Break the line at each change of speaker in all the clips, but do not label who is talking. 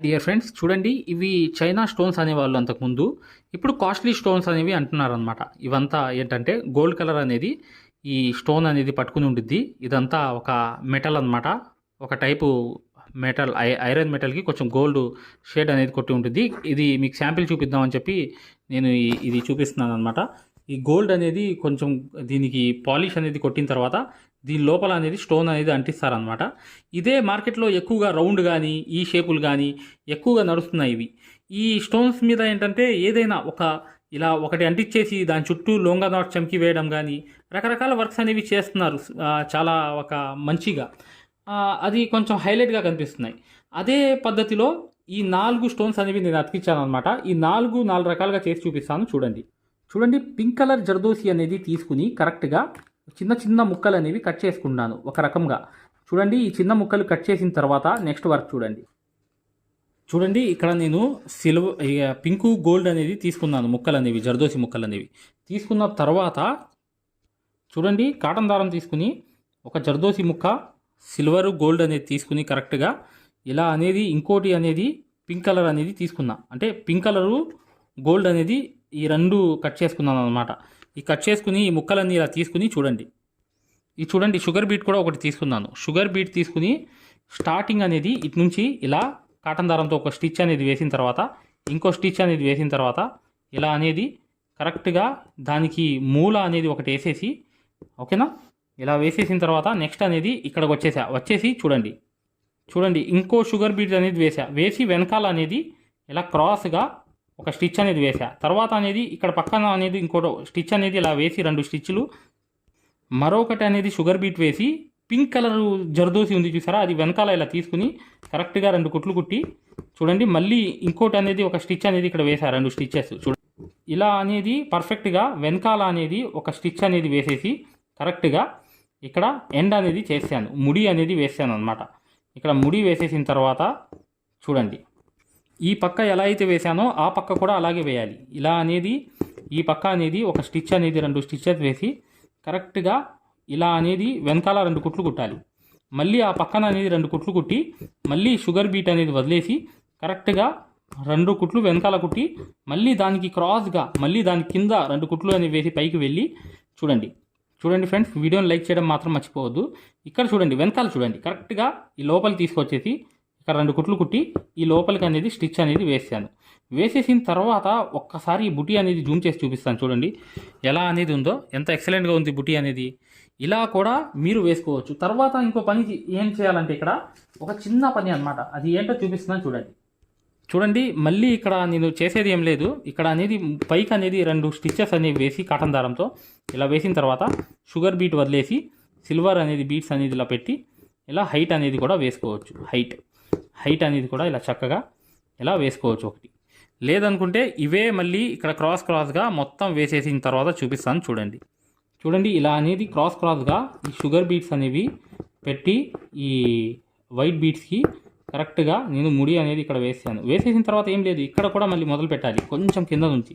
Dear friends చూడండి ఇవి China stones అనేవాళ్ళు అంతకుముందు. ఇప్పుడు కాస్ట్లీ స్టోన్స్ అనేవి అంటున్నారనమాట ఇవంతా ఏంటంటే గోల్డ్ కలర్ అనేది ఈ స్టోన్ అనేది పట్టుకుని ఉంటుంది ఇదంతా ఒక మెటల్ అన్నమాట. ఒక టైపు మెటల్ ఐ ఐరన్ మెటల్కి కొంచెం గోల్డ్ షేడ్ అనేది కొట్టి ఉంటుంది ఇది మీకు శాంపిల్ చూపిద్దామని చెప్పి నేను ఇది చూపిస్తున్నాను అనమాట ఈ గోల్డ్ అనేది కొంచెం దీనికి పాలిష్ అనేది కొట్టిన తర్వాత దీని లోపల అనేది స్టోన్ అనేది అంటిస్తారనమాట ఇదే మార్కెట్లో ఎక్కువగా రౌండ్ కానీ ఈ షేపులు కానీ ఎక్కువగా నడుస్తున్నాయి ఇవి. ఈ స్టోన్స్ మీద ఏంటంటే ఏదైనా ఒక ఇలా ఒకటి అంటించేసి దాని చుట్టూ లోంగా నాట్ చమ్కి వేయడం కానీ రకరకాల వర్క్స్ అనేవి చేస్తున్నారు చాలా ఒక మంచిగా. అది కొంచెం హైలైట్గా కనిపిస్తున్నాయి. అదే పద్ధతిలో ఈ నాలుగు స్టోన్స్ అనేవి నేను అతికించాను అనమాట ఈ నాలుగు నాలుగు రకాలుగా చేసి చూపిస్తాను చూడండి. చూడండి పింక్ కలర్ జర్దోసి అనేది తీసుకుని కరెక్ట్గా చిన్న చిన్న ముక్కలు అనేవి కట్ చేసుకున్నాను ఒక రకంగా. చూడండి ఈ చిన్న ముక్కలు కట్ చేసిన తర్వాత నెక్స్ట్ వర్క్ చూడండి. చూడండి ఇక్కడ నేను సిల్వర్ పింకు గోల్డ్ అనేది తీసుకున్నాను ముక్కలు అనేవి జర్దోసి ముక్కలు అనేవి. తీసుకున్న తర్వాత చూడండి కాటన్ దారం తీసుకుని ఒక జర్దోసి ముక్క సిల్వర్ గోల్డ్ అనేది తీసుకుని కరెక్ట్గా ఇలా అనేది ఇంకోటి అనేది పింక్ కలర్ అనేది తీసుకున్నా. అంటే పింక్ కలరు గోల్డ్ అనేది ఈ రెండు కట్ చేసుకున్నాను అనమాట ఈ కట్ చేసుకుని ఈ ముక్కలన్నీ ఇలా తీసుకుని చూడండి. ఈ చూడండి షుగర్ బీట్ కూడా ఒకటి తీసుకున్నాను. షుగర్ బీట్ తీసుకుని స్టార్టింగ్ అనేది ఇటు నుంచి ఇలా కాటన్ దారంతో ఒక స్టిచ్ అనేది వేసిన తర్వాత ఇంకో స్టిచ్ అనేది వేసిన తర్వాత ఇలా అనేది కరెక్ట్గా దానికి మూల అనేది ఒకటి వేసేసి ఓకేనా? ఇలా వేసేసిన తర్వాత నెక్స్ట్ అనేది ఇక్కడికి వచ్చేసా. వచ్చేసి చూడండి. చూడండి ఇంకో షుగర్ బీట్ అనేది వేసా. వేసి వెనకాల అనేది ఇలా క్రాస్గా ఒక స్టిచ్ అనేది వేసా తర్వాత అనేది ఇక్కడ పక్కన అనేది ఇంకోటి స్టిచ్ అనేది ఇలా వేసి రెండు స్టిచ్లు. మరొకటి అనేది షుగర్ బీట్ వేసి పింక్ కలర్ జర్దోసి ఉంది చూసారా? అది వెనకాల ఇలా తీసుకుని కరెక్ట్గా రెండు కుట్లు కుట్టి చూడండి. మళ్ళీ ఇంకోటి అనేది ఒక స్టిచ్ అనేది ఇక్కడ వేసా రెండు స్టిచ్చెస్. చూడండి ఇలా అనేది పర్ఫెక్ట్గా వెనకాల అనేది ఒక స్టిచ్ అనేది వేసేసి కరెక్ట్గా ఇక్కడ ఎండ్ అనేది చేశాను. ముడి అనేది వేసాను అనమాట ఇక్కడ ముడి వేసేసిన తర్వాత చూడండి. ఈ పక్క ఎలా అయితే వేసానో ఆ పక్క కూడా అలాగే వేయాలి. ఇలా అనేది ఈ పక్క అనేది ఒక స్టిచ్ అనేది రెండు స్టిచ్చెస్ వేసి కరెక్ట్గా ఇలా అనేది వెనకాల రెండు కుట్లు కుట్టాలి. మళ్ళీ ఆ పక్కన అనేది రెండు కుట్లు కుట్టి మళ్ళీ షుగర్ బీట్ అనేది వదిలేసి కరెక్ట్గా రెండు కుట్లు వెనకాల కుట్టి మళ్ళీ దానికి క్రాస్గా మళ్ళీ దాని కింద రెండు కుట్లు అనేవి వేసి పైకి వెళ్ళి చూడండి. చూడండి ఫ్రెండ్స్ వీడియోని లైక్ చేయడం మాత్రం మర్చిపోవద్దు. ఇక్కడ చూడండి వెనకాల చూడండి. కరెక్ట్గా ఈ లోపలికి తీసుకొచ్చేసి ఇక్కడ రెండు కుట్లు కుట్టి ఈ లోపలికి అనేది స్టిచ్ అనేది వేసాను వేసేసిన తర్వాత ఒక్కసారి ఈ బుటీ అనేది జూమ్ చేసి చూపిస్తాను చూడండి. ఎలా అనేది ఉందో ఎంత ఎక్సలెంట్గా ఉంది బుటీ అనేది. ఇలా కూడా మీరు వేసుకోవచ్చు. తర్వాత ఇంకో పని ఏం చేయాలంటే ఇక్కడ ఒక చిన్న పని అనమాట అది ఏంటో చూపిస్తున్నాను చూడండి. చూడండి మళ్ళీ ఇక్కడ నేను చేసేది ఏం లేదు. ఇక్కడ అనేది పైకి అనేది రెండు స్టిచ్చెస్ అనేవి వేసి కాటన్ దారంతో ఇలా వేసిన తర్వాత షుగర్ బీట్ వదిలేసి సిల్వర్ అనేది బీట్స్ అనేది ఇలా పెట్టి ఇలా హైట్ అనేది కూడా వేసుకోవచ్చు. హైట్. హైట్ అనేది కూడా ఇలా చక్కగా ఇలా వేసుకోవచ్చు ఒకటి. లేదనుకుంటే ఇవే మళ్ళీ ఇక్కడ క్రాస్ క్రాస్గా మొత్తం వేసేసిన తర్వాత చూపిస్తాను చూడండి. చూడండి ఇలా అనేది క్రాస్ క్రాస్గా ఈ షుగర్ బీట్స్ అనేవి పెట్టి ఈ వైట్ బీట్స్కి కరెక్ట్గా నేను ముడి అనేది ఇక్కడ వేసాను. వేసేసిన తర్వాత ఏం లేదు ఇక్కడ కూడా మళ్ళీ మొదలు పెట్టాలి కొంచెం కింద నుంచి.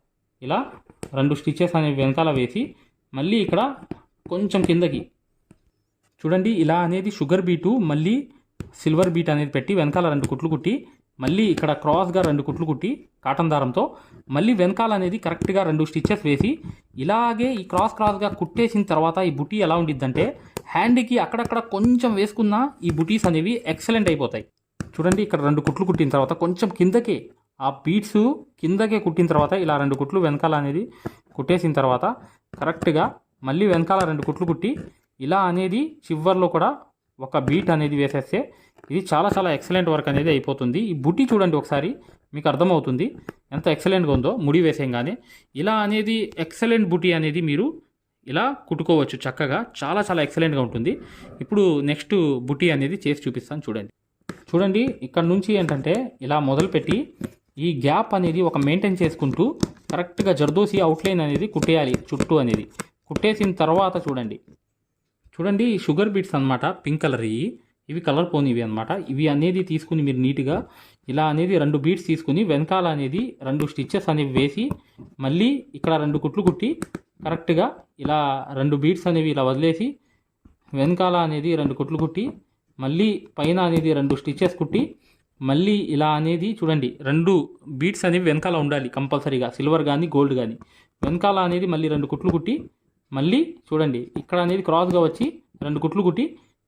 ఇలా రెండు స్టిచెస్ అనేవి వెనకాల వేసి మళ్ళీ ఇక్కడ కొంచెం కిందకి. చూడండి ఇలా అనేది షుగర్ బీటు మళ్ళీ సిల్వర్ బీట్ అనేది పెట్టి వెనకాల రెండు కుట్లు కుట్టి మళ్ళీ ఇక్కడ క్రాస్గా రెండు కుట్లు కుట్టి కాటన్ దారంతో మళ్ళీ వెనకాల అనేది కరెక్ట్గా రెండు స్టిచెస్ వేసి ఇలాగే ఈ క్రాస్ క్రాస్గా కుట్టేసిన తర్వాత ఈ బుటీ ఎలా ఉండిద్దంటే హ్యాండ్కి అక్కడక్కడ కొంచెం వేసుకున్న ఈ బుటీస్ అనేవి ఎక్సలెంట్ అయిపోతాయి. చూడండి ఇక్కడ రెండు కుట్లు కుట్టిన తర్వాత కొంచెం కిందకే ఆ బీట్స్ కిందకే కుట్టిన తర్వాత ఇలా రెండు కుట్లు వెనకాల అనేది కుట్టేసిన తర్వాత కరెక్ట్గా మళ్ళీ వెనకాల రెండు కుట్లు కుట్టి ఇలా అనేది చివర్లో కూడా ఒక బీట్ అనేది వేసేస్తే ఇది చాలా చాలా ఎక్సలెంట్ వర్క్ అనేది అయిపోతుంది. ఈ బుట్టి చూడండి ఒకసారి మీకు అర్థమవుతుంది. ఎంత ఎక్సలెంట్గా ఉందో ముడి వేసేయంగానే. ఇలా అనేది ఎక్సలెంట్ బుట్టి అనేది మీరు ఇలా కుట్టుకోవచ్చు చక్కగా. చాలా చాలా ఎక్సలెంట్గా ఉంటుంది. ఇప్పుడు నెక్స్ట్ బుట్టి అనేది చేసి చూపిస్తాను చూడండి. చూడండి ఇక్కడ నుంచి ఏంటంటే ఇలా మొదలుపెట్టి ఈ గ్యాప్ అనేది ఒక మెయింటైన్ చేసుకుంటూ కరెక్ట్గా జర్దోసి అవుట్లైన్ అనేది కుట్టేయాలి చుట్టూ అనేది. కుట్టేసిన తర్వాత చూడండి. చూడండి షుగర్ బీట్స్ అన్నమాట పింక్ కలర్ ఇవి. ఇవి కలర్ పోనివి అనమాట ఇవి అనేది తీసుకుని మీరు నీట్గా ఇలా అనేది రెండు బీట్స్ తీసుకుని వెనకాల అనేది రెండు స్టిచ్చెస్ అనేవి వేసి మళ్ళీ ఇక్కడ రెండు కుట్లు కుట్టి కరెక్ట్గా ఇలా రెండు బీట్స్ అనేవి ఇలా వదిలేసి వెనకాల అనేది రెండు కుట్లు కుట్టి మళ్ళీ పైన అనేది రెండు స్టిచ్చెస్ కుట్టి మళ్ళీ ఇలా అనేది చూడండి రెండు బీట్స్ అనేవి వెనకాల ఉండాలి కంపల్సరీగా. సిల్వర్ కానీ గోల్డ్ కానీ వెనకాల అనేది మళ్ళీ రెండు కుట్లు కుట్టి మళ్ళీ చూడండి ఇక్కడ అనేది క్రాస్గా వచ్చి రెండు కుట్లు కుట్టి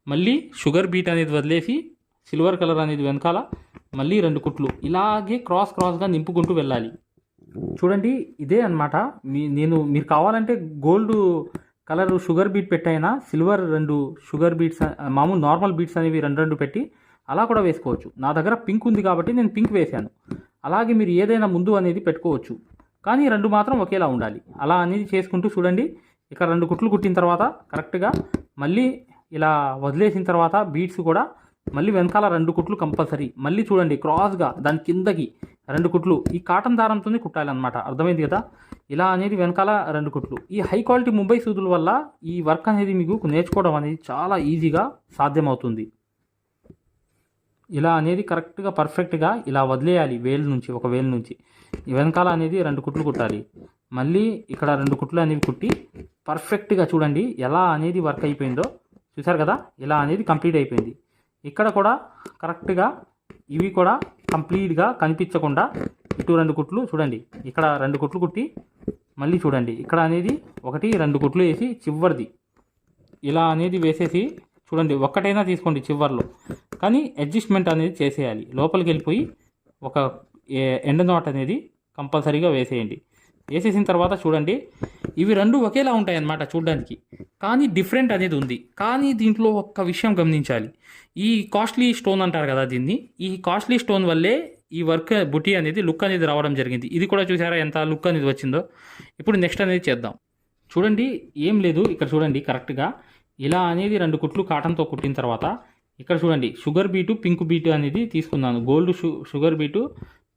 మళ్ళీ షుగర్ బీట్ అనేది వదిలేసి సిల్వర్ కలర్ అనేది వెనకాల మళ్ళీ రెండు కుట్లు. ఇలాగే క్రాస్ క్రాస్గా నింపుకుంటూ వెళ్ళాలి. చూడండి ఇదే అన్నమాట. మీ నేను మీరు కావాలంటే గోల్డ్ కలర్ షుగర్ బీట్ పెట్టైనా సిల్వర్ రెండు షుగర్ బీట్స్ మామూలు నార్మల్ బీట్స్ అనేవి రెండు రెండు పెట్టి అలా కూడా వేసుకోవచ్చు. నా దగ్గర పింక్ ఉంది కాబట్టి నేను పింక్ వేశాను. అలాగే మీరు ఏదైనా ముందు అనేది పెట్టుకోవచ్చు. కానీ రెండు మాత్రం ఒకేలా ఉండాలి. అలా అనేది చేసుకుంటూ చూడండి. ఇక్కడ రెండు కుట్లు కుట్టిన తర్వాత కరెక్ట్గా మళ్ళీ ఇలా వదిలేసిన తర్వాత బీట్స్ కూడా మళ్ళీ వెనకాల రెండు కుట్లు కంపల్సరీ మళ్ళీ చూడండి క్రాస్గా దాని కిందకి రెండు కుట్లు. ఈ కాటన్ దారంతోనే కుట్టాలన్నమాట. అర్థమైంది కదా? ఇలా అనేది వెనకాల రెండు కుట్లు. ఈ హై క్వాలిటీ ముంబై సూదుల వల్ల ఈ వర్క్ అనేది మీకు నేర్చుకోవడం అనేది చాలా ఈజీగా సాధ్యమవుతుంది. ఇలా అనేది కరెక్ట్గా పర్ఫెక్ట్గా ఇలా వదిలేయాలి వేలు నుంచి ఒక వేలు నుంచి. వెనకాల అనేది రెండు కుట్లు కుట్టాలి. మళ్ళీ ఇక్కడ రెండు కుట్లు అనేవి కుట్టి పర్ఫెక్ట్గా చూడండి ఎలా అనేది వర్క్ అయిపోయిందో. చూసారు కదా? ఇలా అనేది కంప్లీట్ అయిపోయింది. ఇక్కడ కూడా కరెక్ట్గా ఇవి కూడా కంప్లీట్గా కనిపించకుండా ఇటు రెండు కుట్లు చూడండి. ఇక్కడ రెండు కుట్లు కుట్టి మళ్ళీ చూడండి. ఇక్కడ అనేది ఒకటి రెండు కుట్లు వేసి చివరిది. ఇలా అనేది వేసేసి చూడండి. ఒక్కటైనా తీసుకోండి చివర్లో. కానీ అడ్జస్ట్మెంట్ అనేది చేసేయాలి. లోపలికి వెళ్ళిపోయి ఒక ఏ- ఎండ్ అనేది కంపల్సరీగా వేసేయండి. వేసేసిన తర్వాత చూడండి ఇవి రెండు ఒకేలా ఉంటాయి అన్నమాట చూడడానికి. కానీ డిఫరెంట్ అనేది ఉంది. కానీ దీంట్లో ఒక్క విషయం గమనించాలి. ఈ కాస్ట్లీ స్టోన్ అంటారు కదా దీన్ని. ఈ కాస్ట్లీ స్టోన్ వల్లే ఈ వర్క్ బుటీ అనేది లుక్ అనేది రావడం జరిగింది. ఇది కూడా చూసారా ఎంత లుక్ అనేది వచ్చిందో? ఇప్పుడు నెక్స్ట్ అనేది చేద్దాం. చూడండి ఏం లేదు. ఇక్కడ చూడండి కరెక్ట్గా. ఇలా అనేది రెండు కుట్లు కాటన్తో కుట్టిన తర్వాత ఇక్కడ చూడండి షుగర్ బీటు పింక్ బీటు అనేది తీసుకున్నాను. Gold షు sugar bead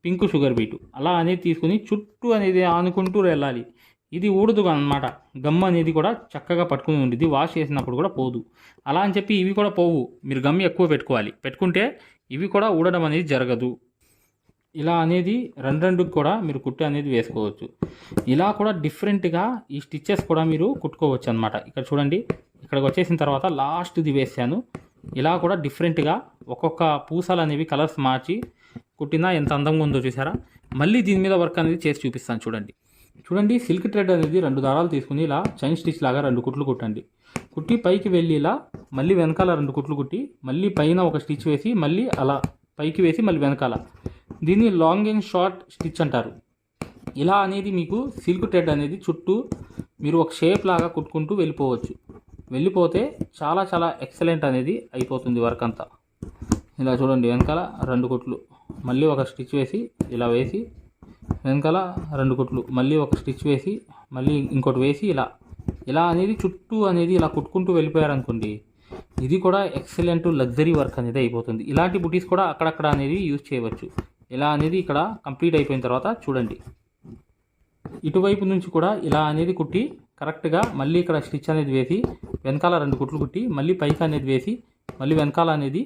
pink sugar bead అలా అనేది తీసుకుని చుట్టూ అనేది ఆనుకుంటూ వెళ్ళాలి. ఇది ఊడదు అనమాట గమ్ అనేది కూడా చక్కగా పట్టుకుని ఉండేది వాష్ చేసినప్పుడు కూడా పోదు. అలా అని చెప్పి ఇవి కూడా పోవు. మీరు గమ్ ఎక్కువ పెట్టుకోవాలి. పెట్టుకుంటే ఇవి కూడా ఊడడం అనేది జరగదు. ఇలా అనేది రెండు రెండుకి కూడా మీరు కుట్టు అనేది వేసుకోవచ్చు. ఇలా కూడా డిఫరెంట్గా ఈ స్టిచ్చెస్ కూడా మీరు కుట్టుకోవచ్చు అనమాట ఇక్కడ చూడండి ఇక్కడికి వచ్చేసిన తర్వాత లాస్ట్ది వేసాను. ఇలా కూడా డిఫరెంట్గా ఒక్కొక్క పూసలు అనేవి కలర్స్ మార్చి కుట్టినా ఎంత అందంగా ఉందో చూసారా? మళ్ళీ దీని మీద వర్క్ అనేది చేసి చూపిస్తాను చూడండి. చూడండి సిల్క్ థ్రెడ్ అనేది రెండు దారాలు తీసుకుని ఇలా చైన్ స్టిచ్ లాగా రెండు కుట్లు కుట్టండి. కుట్టి పైకి వెళ్ళి ఇలా మళ్ళీ వెనకాల రెండు కుట్లు కుట్టి మళ్ళీ పైన ఒక స్టిచ్ వేసి మళ్ళీ అలా పైకి వేసి మళ్ళీ వెనకాల. దీన్ని లాంగ్ అండ్ షార్ట్ స్టిచ్ అంటారు. ఇలా అనేది మీకు సిల్క్ థ్రెడ్ అనేది చుట్టూ మీరు ఒక షేప్ లాగా కుట్టుకుంటూ వెళ్ళిపోవచ్చు. వెళ్ళిపోతే చాలా చాలా ఎక్సలెంట్ అనేది అయిపోతుంది వర్క్ అంతా. ఇలా చూడండి వెనకాల రెండు కుట్లు. మళ్ళీ ఒక స్టిచ్ వేసి ఇలా వేసి వెనకాల రెండు కుట్లు. మళ్ళీ ఒక స్టిచ్ వేసి మళ్ళీ ఇంకోటి వేసి ఇలా. ఇలా అనేది చుట్టూ అనేది ఇలా కుట్టుకుంటూ వెళ్ళిపోయారనుకోండి ఇది కూడా ఎక్సలెంట్ లగ్జరీ వర్క్ అనేది అయిపోతుంది. ఇలాంటి బుటీస్ కూడా అక్కడక్కడ అనేది యూజ్ చేయవచ్చు. ఇలా అనేది ఇక్కడ కంప్లీట్ అయిపోయిన తర్వాత చూడండి. ఇటువైపు నుంచి కూడా ఇలా అనేది కుట్టి కరెక్ట్గా మళ్ళీ ఇక్కడ స్టిచ్ అనేది వేసి వెనకాల రెండు కుట్లు కుట్టి మళ్ళీ పైకి అనేది వేసి మళ్ళీ వెనకాల అనేది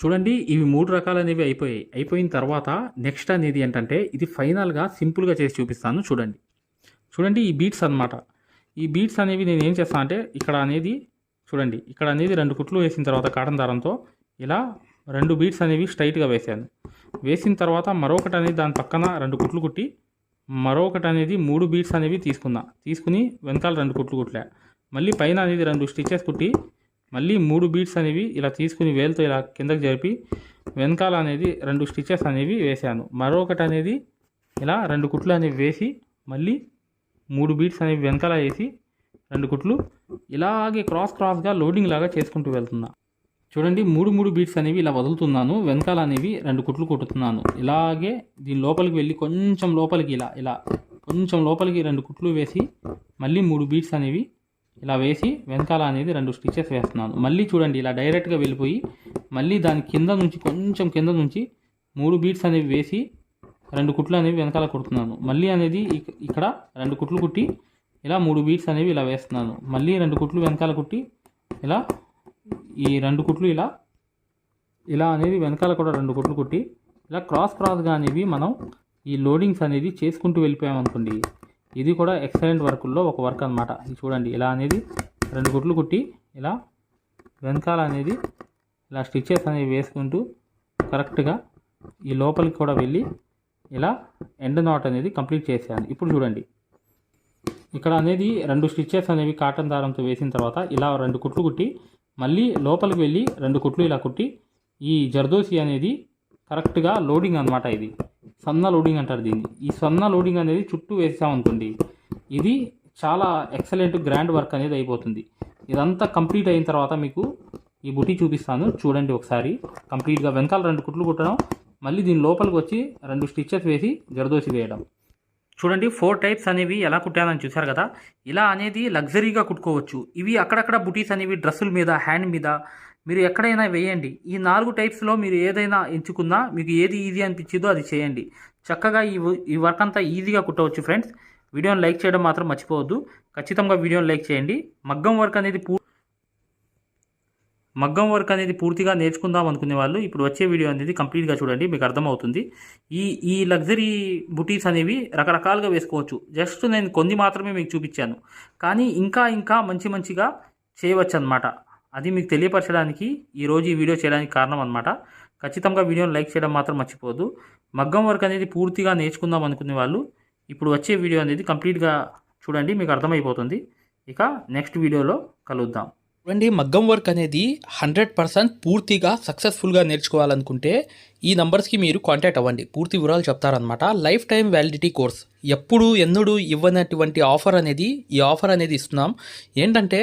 చూడండి ఇవి మూడు రకాలు అనేవి అయిపోయాయి. అయిపోయిన తర్వాత నెక్స్ట్ అనేది ఏంటంటే ఇది ఫైనల్గా సింపుల్గా చేసి చూపిస్తాను చూడండి. చూడండి ఈ బీట్స్ అన్నమాట. ఈ బీట్స్ అనేవి నేను ఏం చేస్తాను అంటే ఇక్కడ అనేది చూడండి ఇక్కడ అనేది రెండు కుట్లు వేసిన తర్వాత కాటన్ దారంతో ఇలా రెండు బీట్స్ అనేవి స్ట్రైట్గా వేసాను. వేసిన తర్వాత మరొకటి అనేది దాని పక్కన రెండు కుట్లు కుట్టి మరొకటి అనేది మూడు బీట్స్ అనేవి తీసుకున్నా. తీసుకుని వెనకాల రెండు కుట్లు కుట్లా. మళ్ళీ పైన అనేది రెండు స్టిచ్చెస్ కుట్టి మళ్ళీ మూడు బీట్స్ అనేవి ఇలా తీసుకుని వేలుతో ఇలా కిందకి జరిపి వెనకాల అనేది రెండు స్టిచెస్ అనేవి వేసాను మరొకటి అనేది ఇలా రెండు కుట్లు అనేవి వేసి మళ్ళీ మూడు బీట్స్ అనేవి వెనకాల వేసి రెండు కుట్లు ఇలాగే క్రాస్ క్రాస్గా లోడింగ్ లాగా చేసుకుంటూ వెళ్తున్నా. చూడండి మూడు మూడు బీట్స్ అనేవి ఇలా వదులుతున్నాను. వెనకాల అనేవి రెండు కుట్లు కుట్టుతున్నాను. ఇలాగే దీని లోపలికి వెళ్ళి కొంచెం లోపలికి ఇలా ఇలా కొంచెం లోపలికి రెండు కుట్లు వేసి మళ్ళీ మూడు బీట్స్ అనేవి ఇలా వేసి వెనకాల అనేది రెండు స్టిచెస్ వేస్తున్నాను. మళ్ళీ చూడండి ఇలా డైరెక్ట్గా వెళ్ళిపోయి మళ్ళీ దాని కింద నుంచి కొంచెం కింద నుంచి మూడు బీట్స్ అనేవి వేసి రెండు కుట్లు అనేవి వెనకాల కుడుతున్నాను. మళ్ళీ అనేది ఇక్కడ రెండు కుట్లు కుట్టి ఇలా మూడు బీట్స్ అనేవి ఇలా వేస్తున్నాను. మళ్ళీ రెండు కుట్లు వెనకాల కుట్టి ఇలా ఈ రెండు కుట్లు ఇలా ఇలా అనేది వెనకాల కూడా రెండు కుట్లు కుట్టి ఇలా క్రాస్ క్రాస్గా అనేవి మనం ఈ లోడింగ్స్ అనేది చేసుకుంటూ వెళ్ళిపోయామనుకోండి. ఇది కూడా ఎక్సలెంట్ వర్కుల్లో ఒక వర్క్ అనమాట ఇది చూడండి ఇలా అనేది రెండు కుట్లు కుట్టి ఇలా వెనకాల అనేది ఇలా స్టిచ్చెస్ అనేవి వేసుకుంటూ కరెక్ట్గా ఈ లోపలికి కూడా వెళ్ళి ఇలా ఎండ్ నాట్ అనేది కంప్లీట్ చేసాను ఇప్పుడు చూడండి ఇక్కడ అనేది రెండు స్టిచ్చెస్ అనేవి కాటన్ దారంతో వేసిన తర్వాత ఇలా రెండు కుట్లు కుట్టి మళ్ళీ లోపలికి వెళ్ళి రెండు కుట్లు ఇలా కుట్టి ఈ జర్దోసి అనేది కరెక్ట్గా లోడింగ్ అనమాట ఇది. సన్న లోడింగ్ అంటారు దీన్ని. ఈ సన్న లోడింగ్ అనేది చుట్టూ వేసామనుకోండి ఇది చాలా ఎక్సలెంట్ గ్రాండ్ వర్క్ అనేది అయిపోతుంది. ఇదంతా కంప్లీట్ అయిన తర్వాత మీకు ఈ బుట్టి చూపిస్తాను. చూడండి ఒకసారి. కంప్లీట్గా వెనకాల రెండు కుట్లు కుట్టడం మళ్ళీ దీని లోపలికి వచ్చి రెండు స్టిచ్చెస్ వేసి జరదోసి వేయడం. చూడండి ఫోర్ టైప్స్ అనేవి ఎలా కుట్టానని చూశారు కదా? ఇలా అనేది లగ్జరీగా కుట్టుకోవచ్చు. ఇవి అక్కడక్కడ బుటీస్ అనేవి డ్రెస్సుల మీద హ్యాండ్ మీద మీరు ఎక్కడైనా వేయండి. ఈ నాలుగు టైప్స్లో మీరు ఏదైనా ఎంచుకున్నా మీకు ఏది ఈజీ అనిపించిందో అది చేయండి. చక్కగా ఈ ఈ వర్క్ అంతా ఈజీగా కుట్టవచ్చు ఫ్రెండ్స్. వీడియోని లైక్ చేయడం మాత్రం మర్చిపోవద్దు. ఖచ్చితంగా వీడియోని లైక్ చేయండి. మగ్గం వర్క్ అనేది పూ మగ్గం వర్క్ అనేది పూర్తిగా నేర్చుకుందాం అనుకునే వాళ్ళు ఇప్పుడు వచ్చే వీడియో అనేది కంప్లీట్గా చూడండి. మీకు అర్థమవుతుంది. ఈ ఈ లగ్జరీ బుటీస్ అనేవి రకరకాలుగా వేసుకోవచ్చు. జస్ట్ నేను కొన్ని మాత్రమే మీకు చూపించాను. కానీ ఇంకా ఇంకా మంచి మంచిగా చేయవచ్చు అనమాట అది మీకు తెలియపరచడానికి ఈరోజు ఈ వీడియో చేయడానికి కారణం అనమాట ఖచ్చితంగా వీడియోని లైక్ చేయడం మాత్రం మర్చిపోదు మగ్గం వర్క్ అనేది పూర్తిగా నేర్చుకుందాం అనుకునే వాళ్ళు ఇప్పుడు వచ్చే వీడియో అనేది కంప్లీట్గా చూడండి మీకు అర్థమైపోతుంది. ఇక నెక్స్ట్ వీడియోలో కలుద్దాం.
చూడండి మగ్గం వర్క్ అనేది హండ్రెడ్ పర్సెంట్ పూర్తిగా సక్సెస్ఫుల్గా నేర్చుకోవాలనుకుంటే ఈ నంబర్స్కి మీరు కాంటాక్ట్ అవ్వండి. పూర్తి వివరాలు చెప్తారనమాట లైఫ్ టైం వ్యాలిడిటీ కోర్స్. ఎప్పుడు ఎన్నడూ ఇవ్వనటువంటి ఆఫర్ అనేది ఈ ఆఫర్ అనేది ఇస్తున్నాం. ఏంటంటే